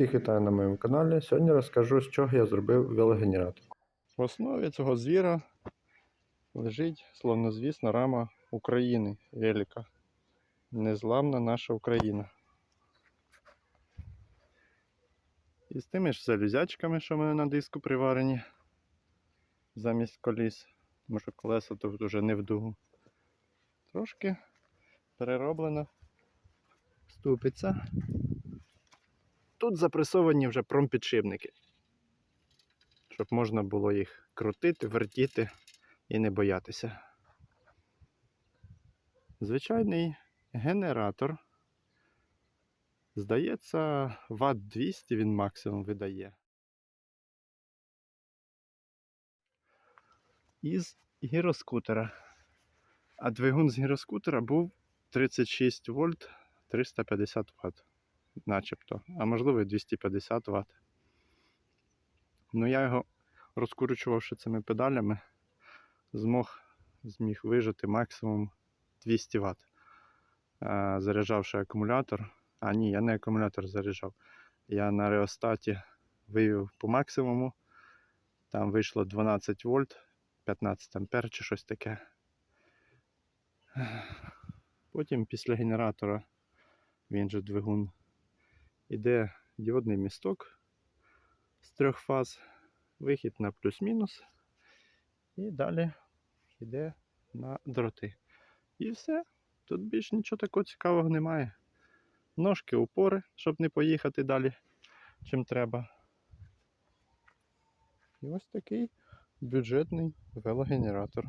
Всіх вітаю на моєму каналі. Сьогодні розкажу, з чого я зробив велогенератор. В основі цього звіра лежить словнозвісна рама України велика. Незламна наша Україна. І з тими ж залюзячками, що в мене на диску приварені замість коліс. Що колеса тут вже не в дугу. Трошки перероблена ступиця. Тут запресовані вже промпідшипники, щоб можна було їх крутити, вертіти і не боятися. Звичайний генератор. Здається, Вт 200 він максимум видає. Із гіроскутера. А двигун з гіроскутера був 36 вольт 350 Вт начебто, а можливо 250 Вт. Ну я його розкручувавши цими педалями, змог, зміг вижити максимум 200 Вт. Заряджавши акумулятор. А ні, я не акумулятор заряджав. Я на реостаті вивів по максимуму. Там вийшло 12 вольт, 15 ампер чи щось таке. Потім після генератора він же двигун Іде діодний місток з трьох фаз, вихід на плюс-мінус. І далі йде на дроти. І все. Тут більш нічого такого цікавого немає. Ножки, упори, щоб не поїхати далі, чим треба. І ось такий бюджетний велогенератор.